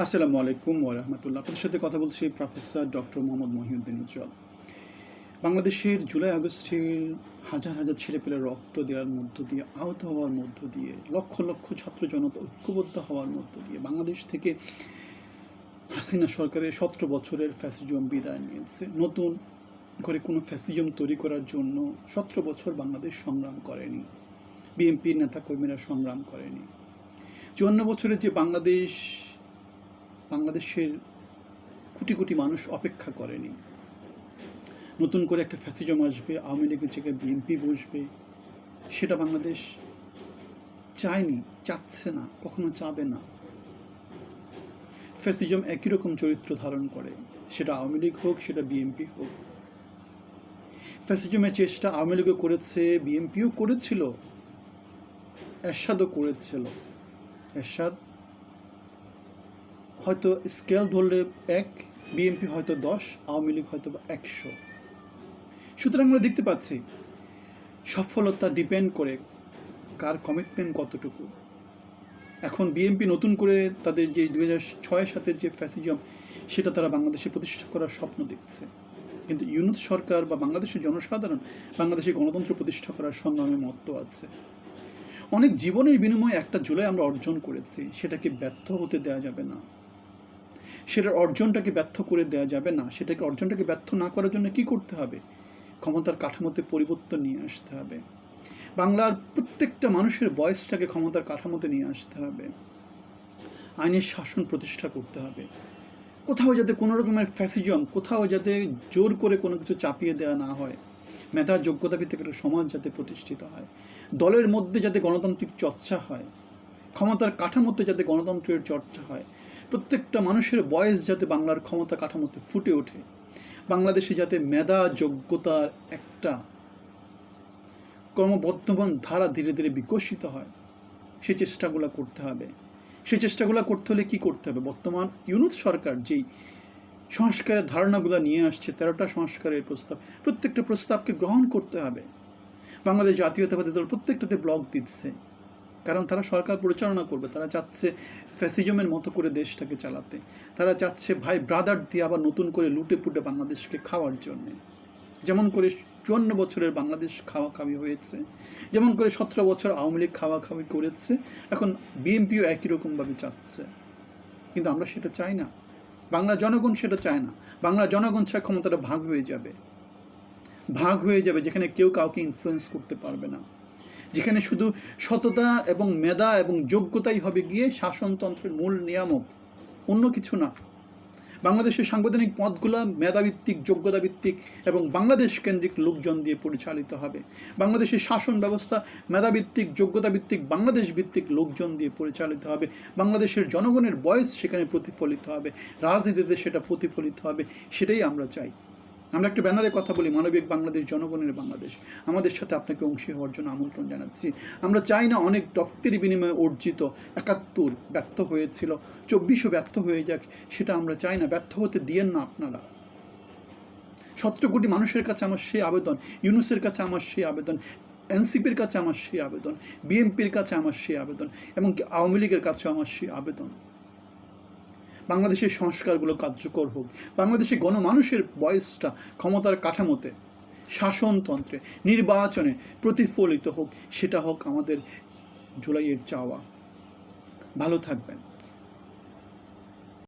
আসসালামু আলাইকুম ওরহমতুল্লাহ আপনাদের সাথে কথা বলছি প্রফেসর ডক্টর মোহাম্মদ মহিউদ্দিন উজ্জ্বল। বাংলাদেশের জুলাই আগস্টের হাজার হাজার ছেলেপেলে রক্ত দেওয়ার মধ্য দিয়ে, আহত হওয়ার মধ্য দিয়ে, লক্ষ লক্ষ ছাত্র জনতা ঐক্যবদ্ধ হওয়ার মধ্য দিয়ে বাংলাদেশ থেকে হাসিনা সরকারের সতেরো বছরের ফ্যাসিজম বিদায় নিয়েছে। নতুন করে কোনো ফ্যাসিজম তৈরি করার জন্য সতেরো বছর বাংলাদেশ সংগ্রাম করেনি। বিএনপির নেতাকর্মীরা সংগ্রাম করেনি। চুয়ান্ন বছরের যে বাংলাদেশ বাংলাদেশের কোটি কোটি মানুষ অপেক্ষা করেনি। নতুন করে একটা ফ্যাসিজম আসবে, আওয়ামী লীগের জায়গায় বিএনপি বসবে, সেটা বাংলাদেশ চায়নি, চাচ্ছে না, কখনো চাবে না। ফ্যাসিজম একই রকম চরিত্র ধারণ করে, সেটা আওয়ামী লীগ হোক, সেটা বিএনপি হোক। ফ্যাসিজমের চেষ্টা আওয়ামী লীগও করেছে বিএনপিও করেছিল, এরশাদও করেছিল, এরশাদ হয়তো স্কেল ধরলে এক, বিএনপি হয়তো দশ, আওয়ামী লীগ হয়তো বা একশো। সুতরাং আমরা দেখতে পাচ্ছি সফলতা ডিপেন্ড করে কার কমিটমেন্ট কতটুকু। এখন বিএনপি নতুন করে তাদের যে দু হাজার ছয় সাতের যে ফ্যাসিজম সেটা তারা বাংলাদেশে প্রতিষ্ঠা করার স্বপ্ন দেখছে। কিন্তু ইউনুস সরকার বা বাংলাদেশের জনসাধারণ বাংলাদেশে গণতন্ত্র প্রতিষ্ঠা করার সংগ্রামে মত্ত আছে। অনেক জীবনের বিনিময়ে একটা জুলাই আমরা অর্জন করেছি, সেটাকে ব্যর্থ হতে দেওয়া যাবে না। সেটার অর্জনটাকে ব্যর্থ করে দেওয়া যাবে না। সেটাকে অর্জনটাকে ব্যর্থ না করার জন্য কি করতে হবে? ক্ষমতার কাঠামোতে পরিবর্তন নিয়ে আসতে হবে। বাংলার প্রত্যেকটা মানুষের বয়সটাকে ক্ষমতার কাঠামোতে নিয়ে আসতে হবে। আইনের শাসন প্রতিষ্ঠা করতে হবে। কোথাও যাতে কোনো রকমের ফ্যাসিজম, কোথাও যাতে জোর করে কোনো কিছু চাপিয়ে দেওয়া না হয়। মেধা, যোগ্যতা ভিত্তিক একটা সমাজ যাতে প্রতিষ্ঠিত হয়। দলের মধ্যে যাতে গণতান্ত্রিক চর্চা হয়। ক্ষমতার কাঠামোতে যাতে গণতন্ত্রের চর্চা হয়। প্রত্যেকটা মানুষের বয়স যাতে বাংলার ক্ষমতা কাঠামোতে ফুটে ওঠে, বাংলাদেশে যাতে মেধা যোগ্যতার একটা ক্রমবর্ধমান ধারা ধীরে ধীরে বিকশিত হয়, সে চেষ্টাগুলো করতে হবে। সে চেষ্টাগুলো করতে হলে কি করতে হবে? বর্তমান ইউনুস সরকার যেই সংস্কারের ধারণাগুলো নিয়ে আসছে, তেরোটা সংস্কারের প্রস্তাব, প্রত্যেকটা প্রস্তাবকে গ্রহণ করতে হবে। বাংলাদেশ জাতীয়তাবাদী দল প্রত্যেকটাতে ব্লক দিচ্ছে। কারণ তারা সরকার পরিচালনা করবে, তারা চাচ্ছে ফ্যাসিজমের মতো করে দেশটাকে চালাতে। তারা চাচ্ছে ভাই ব্রাদার দিয়ে আবার নতুন করে লুটে পুটে বাংলাদেশকে খাওয়ার জন্যে। যেমন করে চুয়ান্ন বছরের বাংলাদেশ খাওয়া খাওয়ি হয়েছে, যেমন করে সতেরো বছর আওয়ামী লীগ খাওয়া খাওয়ি করেছে, এখন বিএনপিও একই রকমভাবে চাচ্ছে। কিন্তু আমরা সেটা চাই না। বাংলা জনগণ সেটা চায় না। বাংলা জনগণ চায় ক্ষমতাটা ভাগ হয়ে যাবে। ভাগ হয়ে যাবে যেখানে কেউ কাউকে ইনফ্লুয়েন্স করতে পারবে না। যেখানে শুধু সততা এবং মেধা এবং যোগ্যতাই হবে গিয়ে শাসনতন্ত্রের মূল নিয়ামক, অন্য কিছু না। বাংলাদেশের সাংবিধানিক পদগুলো মেধাভিত্তিক যোগ্যতা ভিত্তিক এবং বাংলাদেশ কেন্দ্রিক লোকজন দিয়ে পরিচালিত হবে। বাংলাদেশের শাসন ব্যবস্থা মেধাভিত্তিক যোগ্যতা ভিত্তিক বাংলাদেশ ভিত্তিক লোকজন দিয়ে পরিচালিত হবে। বাংলাদেশের জনগণের বয়স সেখানে প্রতিফলিত হবে। রাজনীতিতে সেটা প্রতিফলিত হবে, সেটাই আমরা চাই। আমরা একটা ব্যানারে কথা বলি, মানবিক বাংলাদেশ, জনগণের বাংলাদেশ। আমাদের সাথে আপনাকে অংশী হওয়ার জন্য আমন্ত্রণ জানাচ্ছি। আমরা চাই না অনেক রক্তের বিনিময়ে অর্জিত একাত্তর ব্যর্থ হয়েছিল, চব্বিশও ব্যর্থ হয়ে যাক, সেটা আমরা চাই না, ব্যর্থ হতে দিয়েন না আপনারা। সতেরো কোটি মানুষের কাছে আমার সেই আবেদন, ইউনুসের কাছে আমার সেই আবেদন, এনসিপির কাছে আমার সেই আবেদন, বিএনপির কাছে আমার সেই আবেদন এমনকি আওয়ামী লীগের কাছেও আমার সেই আবেদন। বাংলাদেশের সংস্কারগুলো কার্যকর হোক, বাংলাদেশের গণমানুষের বয়সটা ক্ষমতার কাঠামোতে, শাসনতন্ত্রে, নির্বাচনে প্রতিফলিত হোক, সেটা হোক আমাদের জুলাইয়ের চাওয়া। ভালো থাকবেন।